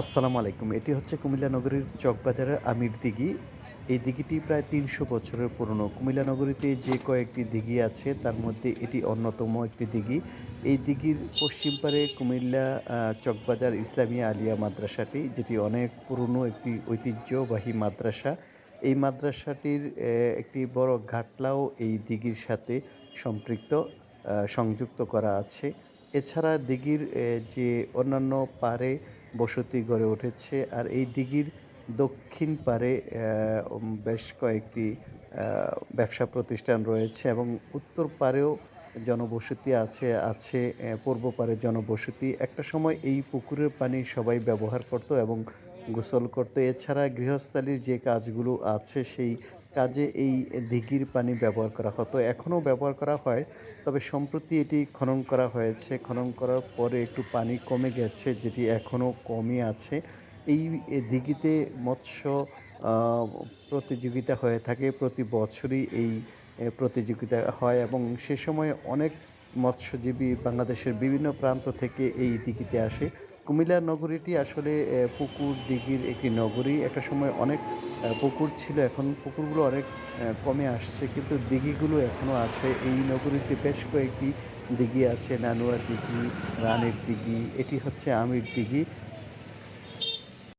আসসালামু আলাইকুম। এটি হচ্ছে কুমিল্লা নগরীর চকবাজারের আমির দিঘি। এই দিঘিটি প্রায় ৩০০ বছরের পুরনো। কুমিল্লা নগরীতে যে কয়েকটি দিঘি আছে, তার মধ্যে এটি অন্যতম একটি দিঘি। এই দিঘির পশ্চিম পারে কুমিল্লা চকবাজার ইসলামিয়া আলিয়া মাদ্রাসাটি, যেটি অনেক পুরনো একটি ঐতিহ্যবাহী মাদ্রাসা। এই মাদ্রাসাটির একটি বড় ঘাটলাও এই দিঘির সাথে সম্পৃক্ত সংযুক্ত করা আছে। এছাড়া দিঘির যে অন্যান্য পাড়ে বসতি গড়ে উঠেছে। আর এই দিঘির দক্ষিণ পারে বেশ কয়েকটি ব্যবসা প্রতিষ্ঠান রয়েছে এবং উত্তর পারেও জনবসতি আছে, আছে পূর্ব পারে জনবসতি। একটা সময় এই পুকুরের পানি সবাই ব্যবহার করত এবং গোসল করত। এছাড়া গৃহস্থালির যে কাজগুলো আছে, সেই কাজে এই দিঘির পানি ব্যবহার করা হতো। এখনও ব্যবহার করা হয়। তবে সম্প্রতি এটি খনন করা হয়েছে। খনন করার পরে একটু পানি কমে গেছে, যেটি এখনও কমই আছে। এই দিঘিতে মৎস্য প্রতিযোগিতা হয়ে থাকে। প্রতি বছরই এই প্রতিযোগিতা হয় এবং সে সময় অনেক মৎস্যজীবী বাংলাদেশের বিভিন্ন প্রান্ত থেকে এই দিঘিতে আসে। কুমিল্লা নগরীটি আসলে পুকুর, দিঘির একটি নগরী। একটা সময় অনেক পুকুর ছিল। এখন পুকুরগুলো অনেক কমে আসছে কিন্তু দিঘিগুলো এখনও আছে। এই নগরীতে বেশ কয়েকটি দিঘি আছে। নানুয়ার দিঘি, রানের দিঘি, এটি হচ্ছে আমির দিঘি।